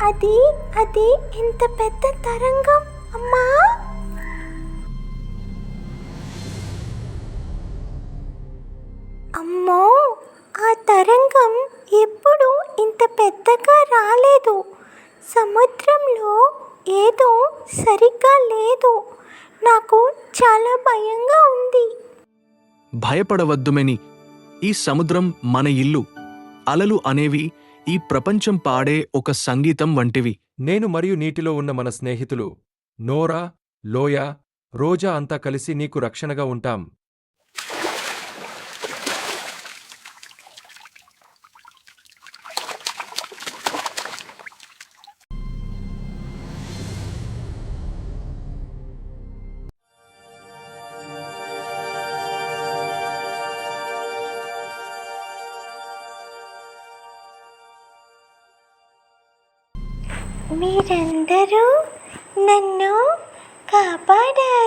అది అది ఎంత పెద్ద తరంగం అమ్మా? అమ్మో ఆ తరంగం ఎప్పుడు ఇంత పెద్దగా రాలేదు. సముద్రంలో ఏదో సరిగ్గా లేదు. నాకు చాలా భయంగా ఉంది. భయపడవద్దుమెని ఈ సముద్రం మన ఇల్లు. అలలు అనేవి ఈ ప్రపంచం పాడే ఒక సంగీతం వంటివి. నేను మరియు నీటిలో ఉన్న మన స్నేహితులు నోరా లోయ రోజా అంతా కలిసి నీకు రక్షణగా ఉంటాం. మీరందరూ నన్ను కాపాడారు.